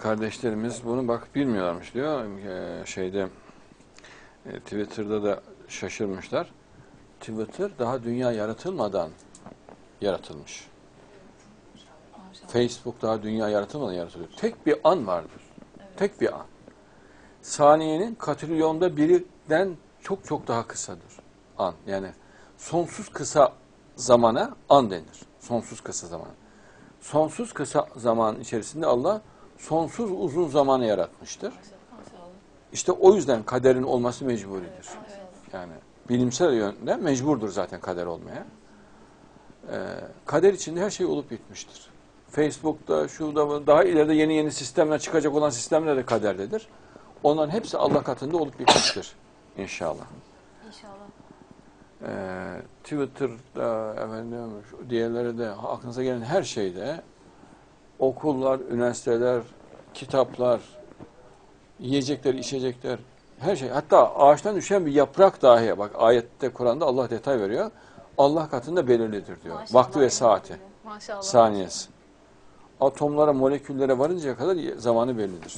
Kardeşlerimiz bunu bak bilmiyorlarmış diyor. Ee, şeyde e, Twitter'da da şaşırmışlar. Twitter daha dünya yaratılmadan yaratılmış. Facebook daha dünya yaratılmadan yaratılıyor. Tek bir an vardır. Tek bir an. Saniyenin katrilyonda birinden çok çok daha kısadır. An. Yani sonsuz kısa zamana an denir. Sonsuz kısa zaman. Sonsuz kısa zaman içerisinde Allah sonsuz uzun zamanı yaratmıştır. İşte o yüzden kaderin olması mecburidir. Yani bilimsel yönde mecburdur zaten kader olmaya. Ee, kader içinde her şey olup bitmiştir. Facebook'ta, şurada, daha ileride yeni yeni sistemler çıkacak olan sistemler de kaderdedir. Onların hepsi Allah katında olup bitmiştir inşallah. İnşallah. Ee, Twitter'da, efendim, şu diğerleri de aklınıza gelen her şeyde okullar, üniversiteler, kitaplar, yiyecekler, içecekler, her şey. Hatta ağaçtan düşen bir yaprak dahi, bak ayette Kur'an'da Allah detay veriyor. Allah katında belirlidir diyor. Maşallah. Vakti ve saati, Maşallah. saniyesi. Atomlara, moleküllere varıncaya kadar zamanı bellidir.